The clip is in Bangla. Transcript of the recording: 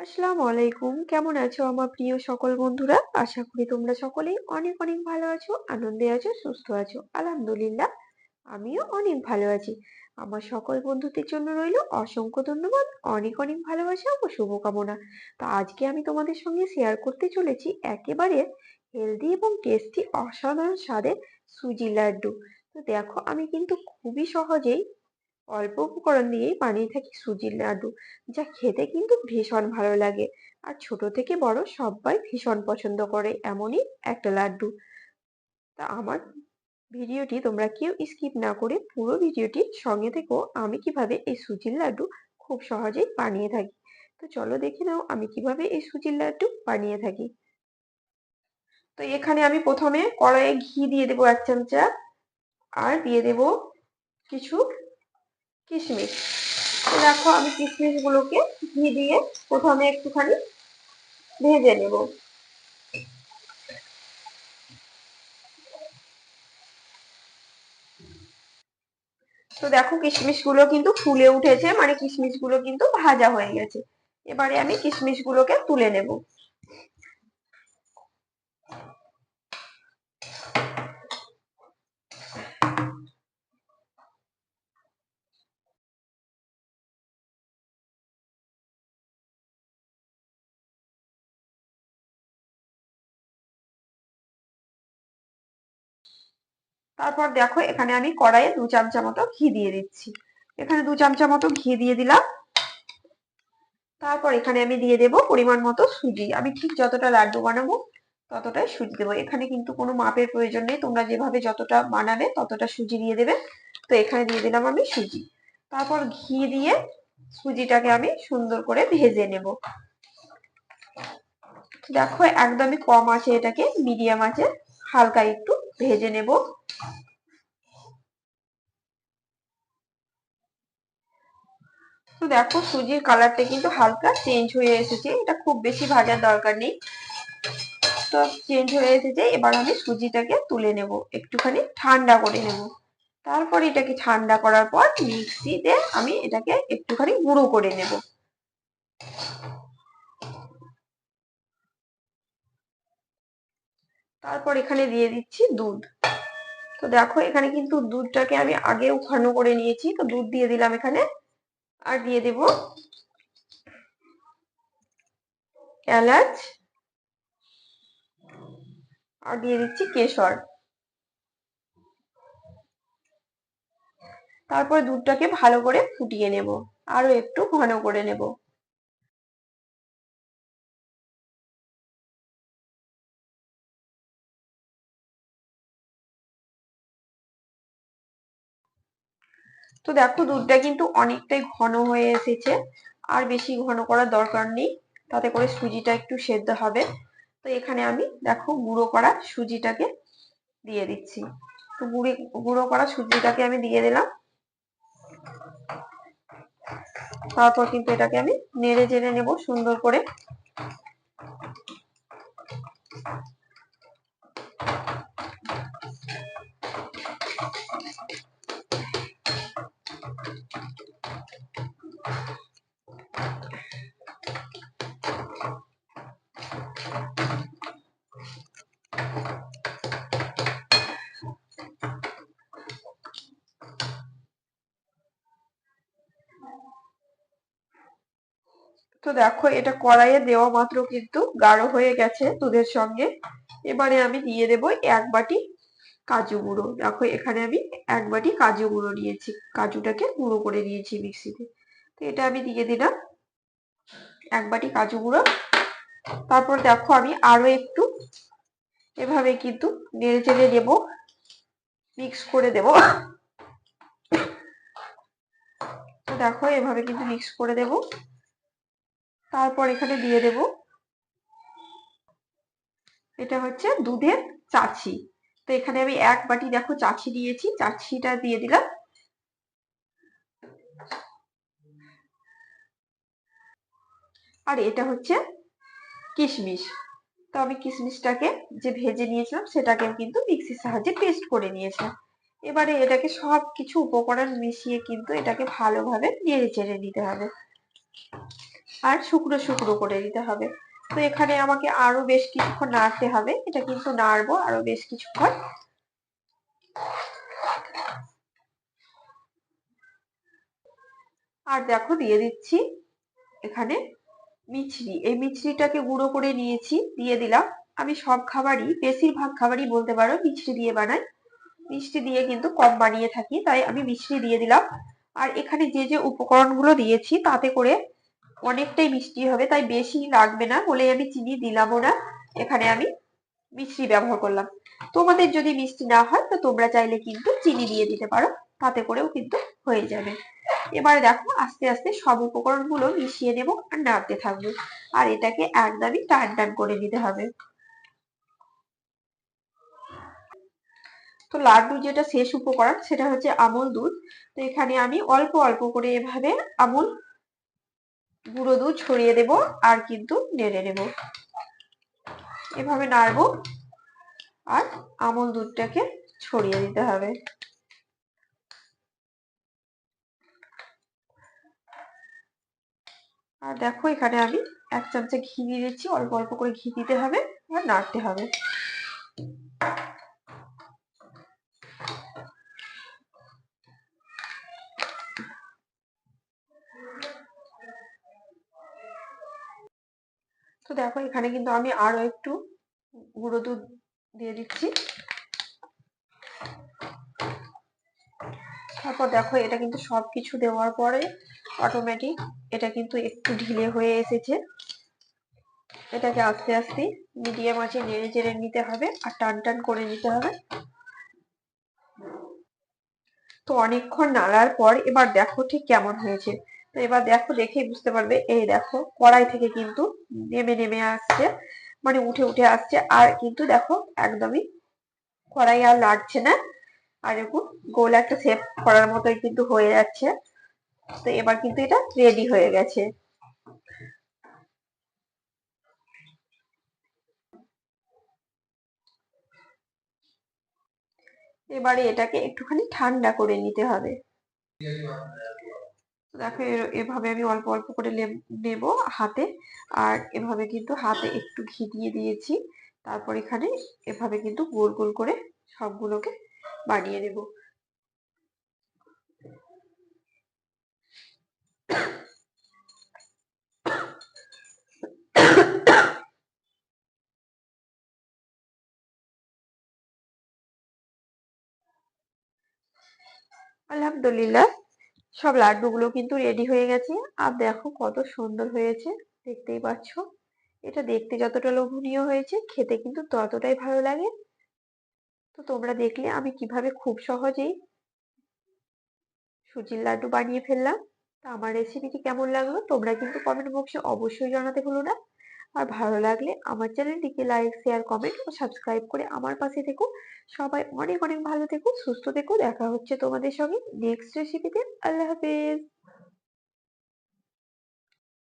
আসসালামু আলাইকুম। কেমন আছো আমার প্রিয় সকল বন্ধুরা? আশা করি তোমরা সকলেই অনেক অনেক ভালো আছো, আনন্দে আছো, সুস্থ আছো। আলহামদুলিল্লাহ, আমিও অনেক ভালো আছি। আমার সকল বন্ধুদের জন্য রইল অসংখ্য ধন্যবাদ, অনেক অনেক ভালোবাসা ও শুভকামনা। তো আজকে আমি তোমাদের সঙ্গে শেয়ার করতে চলেছি একেবারে হেলদি এবং টেস্টি অসাধারণ স্বাদের সুজি লাড্ডু। তো দেখো, আমি কিন্তু খুবই সহজেই অল্প উপকরণ দিয়েই বানিয়ে থাকি সুজির লাড্ডু, যা খেতে কিন্তু ভীষণ ভালো লাগে। আর ছোট থেকে বড় সবাই ভীষণ পছন্দ করে এমনই একটা লাড্ডু। তা আমার ভিডিওটি তোমরা কেউ স্কিপ না করে পুরো ভিডিওটি সঙ্গে থেকো, আমি কীভাবে এই সুজির লাড্ডু খুব সহজেই বানিয়ে থাকি। তো চলো দেখে নাও আমি কীভাবে এই সুজির লাড্ডু বানিয়ে থাকি। তো এখানে আমি প্রথমে কড়াইয়ে ঘি দিয়ে দেবো এক চামচা, আর দিয়ে দেব কিছু কিশমিশ। দেখো, আমি কিশমিশ গুলোকে ঘি দিয়ে প্রথমে একটুখানি ভেজে নেব। তো দেখো কিশমিশগুলো কিন্তু ফুলে উঠেছে মানে কিশমিশগুলো কিন্তু ভাজা হয়ে গেছে। এবারে আমি কিশমিশ গুলোকে তুলে নেব। তারপর দেখো এখানে আমি কড়াইয়ে দু চামচা মতো ঘি দিয়ে দিচ্ছি। এখানে দু চামচা মতো ঘি দিয়ে দিলাম। তারপর এখানে আমি দিয়ে দেব পরিমাণ মতো সুজি। আমি ঠিক যতটা লাড্ডু বানাবো ততটাই সুজি দেবো। এখানে কিন্তু কোনো মাপের প্রয়োজন নেই। তোমরা যেভাবে যতটা বানাবে ততটা সুজি দিয়ে দেবে। তো এখানে দিয়ে দিলাম আমি সুজি। তারপর ঘি দিয়ে সুজিটাকে আমি সুন্দর করে ভেজে নেব। দেখো একদমই কম আছে এটাকে, মিডিয়াম আছে। হালকা একটু ভেজে নেব। তো দেখো সুজির কালারটা কিন্তু হালকা চেঞ্জ হয়ে এসেছে। এটা খুব বেশি ভাজার দরকার নেই। তো চেঞ্জ হয়ে এসেছে, এবার আমি সুজিটাকে তুলে নেব। একটুখানি ঠান্ডা করে নেব। তারপর এটাকে ঠান্ডা করার পর মিক্সিতে আমি এটাকে একটুখানি গুঁড়ো করে নেব। তারপর এখানে দিয়ে দিচ্ছি দুধ। তো দেখো এখানে কিন্তু দুধটাকে আমি আগে ঘন করে নিয়েছি। তো দুধ দিয়ে দিলাম এখানে। আর দিয়ে দেব এলাচ। আর দিয়ে দিচ্ছি কেশর। তারপর দুধটাকে ভালো করে ফুটিয়ে নেব। আরও একটু ঘন করে নেব। তো দেখো দুধটা কিন্তু অনেকটাই ঘন হয়ে এসেছে। আর বেশি ঘন করার দরকার নেই। তাতে করে সুজিটা একটু সেদ্ধ হবে। তো এখানে আমি দেখো গুঁড়ো করা সুজিটাকে দিয়ে দিচ্ছি। তো গুঁড়ি, গুঁড়ো করা সুজিটাকে আমি দিয়ে দিলাম। তারপর কিন্তু এটাকে আমি নেড়ে চেড়ে নেব সুন্দর করে। তো দেখো, এটা কড়াইয়ে দেওয়া মাত্র কিন্তু গাঢ় হয়ে গেছে দুধের সঙ্গে। এবারে আমি দিয়ে দেব এক বাটি কাজু গুঁড়ো। দেখো, এখানে আমি এক বাটি কাজু গুঁড়ো নিয়েছি। কাজুটাকে গুঁড়ো করে নিয়েছি মিক্সিতে। তো এটা আমি দিয়ে দিলাম এক বাটি কাজু গুঁড়ো। তারপর দেখো, আমি আরও একটু এভাবে কিন্তু নেড়ে চেড়ে দেবো মিক্স করে দেব। দেখো, এভাবে কিন্তু মিক্স করে দেব। তারপর এখানে দিয়ে দেব। এটা হচ্ছে দুধের চাছি তো এখানে আমি এক বাটি দেখো চাছি দিয়েছি চাছিটা দিয়ে দিলাম। আর এটা হচ্ছে কিশমিশ। তো আমি কিশমিশটাকে যে ভেজে নিয়েছিলাম সেটাকে কিন্তু মিক্সির সাহায্যে পেস্ট করে নিয়েছিলাম। এবারে এটাকে সব কিছু উপকরণ মিশিয়ে কিন্তু এটাকে ভালোভাবে নেড়ে চেড়ে নিতে হবে। আর শুকনো শুকনো করে দিতে হবে। তো এখানে আমাকে আরও বেশ কিছুক্ষণ নাড়তে হবে। এটা কিন্তু নাড়বো আরও বেশ কিছুক্ষণ। আর দেখো দিয়ে দিচ্ছি এখানে মিছরি। এই মিছরিটাকে গুঁড়ো করে নিয়েছি, দিয়ে দিলাম। আমি সব খাবারই, বেশিরভাগ খাবারই বলতে পারো মিছরি দিয়ে বানাই। মিষ্টি দিয়ে কিন্তু কম বানিয়ে থাকি, তাই আমি মিষ্টি দিয়ে দিলাম। আর এখানে যে যে উপকরণগুলো দিয়েছি, তাতে করে অনেকটাই মিষ্টি হবে, তাই বেশি লাগবে না বলে আমি চিনি দিলামও না। এখানে আমি মিষ্টি ব্যবহার করলাম। তোমাদের যদি মিষ্টি না হয়, তো তোমরা চাইলে কিন্তু চিনি দিয়ে দিতে পারো, তাতে করেও কিন্তু হয়ে যাবে। এবারে দেখো, আস্তে আস্তে সব উপকরণগুলো মিশিয়ে নেব আর নাড়তে থাকব। আর এটাকে একদমই টান টান করে নিতে হবে। তো লাড্ডু যেটা শেষ উপকরণ, সেটা হচ্ছে আমল দুধ। তো এখানে আমি অল্প অল্প করে এভাবে আমল গুঁড়ো দুধ ছড়িয়ে দেব আর কিন্তু নেড়ে নেব। এভাবে নাড়বো আর আমল দুধটাকে ছড়িয়ে দিতে হবে। আর দেখো এখানে আমি এক চামচে ঘি দিয়ে দিচ্ছি। অল্প অল্প করে ঘি দিতে হবে আর নাড়তে হবে। তো দেখো এখানে কিন্তু আমি আরও একটু গুঁড়ো দুধ দিয়ে দিচ্ছি। তারপর দেখো এটা কিন্তু সবকিছু দেওয়ার পরে অটোমেটিক এটা কিন্তু একটু ঢিলে হয়ে এসেছে। এটাকে আস্তে আস্তে মিডিয়াম আঁচে নেড়ে চেড়ে নিতে হবে আর টান টান করে নিতে হবে। তো অনেকক্ষণ নাড়ার পর এবার দেখো ঠিক কেমন হয়েছে। তো এবার দেখো, দেখেই বুঝতে পারবে। এই দেখো, কড়াই থেকে কিন্তু নেমে নেমে আসছে মানে উঠে উঠে আসছে। আর কিন্তু দেখো, একদমই কড়াই আর লাগছে না। আর এরকম গোল একটা শেপ করার মতোই কিন্তু হয়ে যাচ্ছে। তো এবার কিন্তু এটা রেডি হয়ে গেছে। এবারে এটাকে একটুখানি ঠান্ডা করে নিতে হবে। দেখো এভাবে আমি অল্প অল্প করে নেব হাতে। আর এভাবে কিন্তু হাতে একটু ঘি দিয়ে দিয়েছি। তারপর এখানে এভাবে কিন্তু গোল গোল করে সবগুলোকে বানিয়ে নেব। আলহামদুলিল্লাহ। সব লাড্ডুগুলো কিন্তু রেডি হয়ে গেছে। আর দেখো কত সুন্দর হয়েছে, দেখতেই পাচ্ছ। এটা দেখতে যতটা লোভনীয় হয়েছে, খেতে কিন্তু ততটাই ভালো লাগে। তো তোমরা দেখলে আমি কীভাবে খুব সহজেই সুজির লাড্ডু বানিয়ে ফেললাম। তা আমার রেসিপিটি কেমন লাগল তোমরা কিন্তু কমেন্ট বক্সে অবশ্যই জানাতে ভুলো না। আর ভালো লাগলে আমার চ্যানেলটিকে লাইক, শেয়ার কমেন্ট ও সাবস্ক্রাইব করে আমার পাশে থেকো। সবাই অনেক অনেক ভালো থেকো, সুস্থ থেকো। দেখা হচ্ছে তোমাদের সঙ্গে নেক্সট রেসিপিতে আল্লাহ হাফেজ।